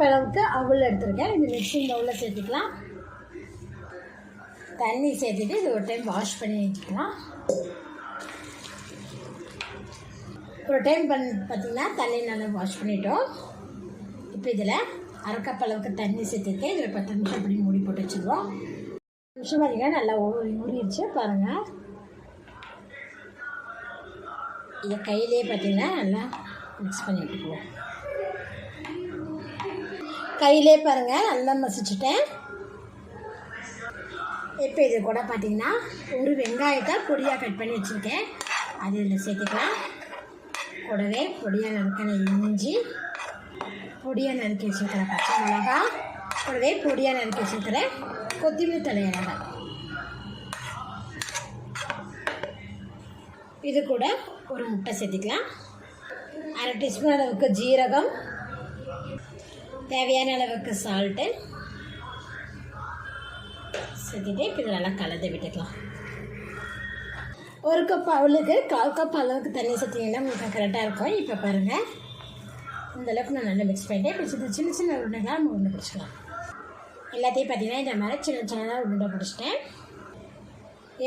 Cup அளவுக்கு அவல் எடுத்திருக்கேன் இந்த மிக்சிங் பவுலில் சேர்த்துக்கலாம். தண்ணி சேர்த்துட்டு இது ஒரு டைம் வாஷ் பண்ணி வச்சுக்கலாம். ஒரு டைம் பண் பார்த்திங்கன்னா தண்ணி நல்லா வாஷ் பண்ணிட்டோம். இப்போ இதில் அரை கப் அளவுக்கு தண்ணி சேர்த்துருக்கேன். இதில் பத்து நிமிஷம் அப்படி மூடி போட்டு வச்சுருவோம். நிமிஷம் பார்த்தீங்கன்னா நல்லா ஊறிடுச்சு பாருங்கள் இதை கையிலே பார்த்தீங்கன்னா நல்லா மிக்ஸ் பண்ணி விட்டுக்குவோம் கையிலே பாருங்கள் நல்லா மசிச்சுட்டேன். இப்போ இது கூட பார்த்தீங்கன்னா ஒரு வெங்காயத்தை பொடியாக கட் பண்ணி வச்சுருக்கேன். அது இதில் சேர்த்துக்கலாம். கூடவே பொடியாக நறுக்கின இஞ்சி பொடியாக நறுக்கி வச்சுருக்கிற பச்சை மிளகா கூடவே பொடியாக நறுக்கி வச்சுருக்கிற கொத்தமல்லி தலையிலங்க இது கூட ஒரு முட்டை சேர்த்துக்கலாம். அரை டீஸ்பூன் அளவுக்கு ஜீரகம் தேவையான அளவுக்கு சால்ட்டு சேர்த்துட்டு இப்போ இதை நல்லா கலந்து விட்டுக்கலாம். ஒரு கப் அவளுக்கு கால் கப் அளவுக்கு தண்ணி சேர்த்திங்கன்னா உங்களுக்கு கரெக்டாக இருக்கும். இப்போ பாருங்கள் இந்த அளவுக்கு நான் நல்லா மிக்ஸ் பண்ணிட்டேன். இப்போ சின்ன சின்ன சின்ன உருண்டைகளாக நம்ம உருண்டை பிடிச்சிக்கலாம். எல்லாத்தையும் பார்த்தீங்கன்னா இந்த மாதிரி சின்ன சின்னதாக உருண்டை பிடிச்சிட்டேன்.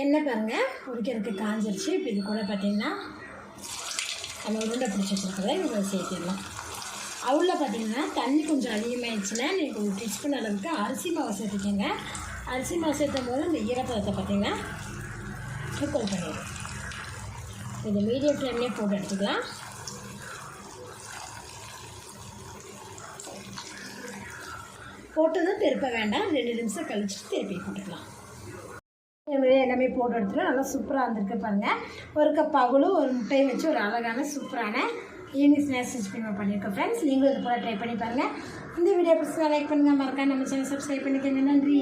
எண்ணெய் பாருங்கள் உரிக்கிறதுக்கு காஞ்சிருச்சு. இப்போ இது கூட பார்த்தீங்கன்னா நம்ம உருண்டை பிடிச்சி வச்சுருக்கிறத நம்ம சேர்த்திடலாம். அவுளில் பார்த்தீங்கன்னா தண்ணி கொஞ்சம் அதிகமாகிடுச்சுன்னா நீங்கள் ஒரு டீஸ்பூன் அளவுக்கு அரிசி மாவு சேர்த்துக்கோங்க. அரிசி மாவு சேர்த்தும் போது இந்த ஈரப்பதத்தை பார்த்தீங்கன்னா ஈக்குவல் பண்ணிடுவோம் இது மீடியம் ஃப்ளேம்லேயே போட்டு எடுத்துக்கலாம். போட்டதும் திருப்ப வேண்டாம். ரெண்டு நிமிஷம் கழிச்சு திருப்பி போட்டுக்கலாம். இதுமாதிரி எல்லாமே போட்டு எடுத்துகிட்டு நல்லா சூப்பராக வந்திருக்கு பாருங்கள் ஒரு கப் பகுலும் ஒரு முட்டையும் வச்சு ஒரு அழகான சூப்பரான ஈவினிங் ஸ்நாக்ஸ் ஸ்டிச் பண்ணி பண்ணியிருக்கோம் ஃப்ரெண்ட்ஸ் நீங்களும் இது போல் ட்ரை பண்ணி பாருங்கள் இந்த வீடியோ பிடிச்சா லைக் பண்ணுங்கள் மறக்காம நம்ம சேனல் சப்ஸ்கிரைப் பண்ணிக்கோங்க. நன்றி.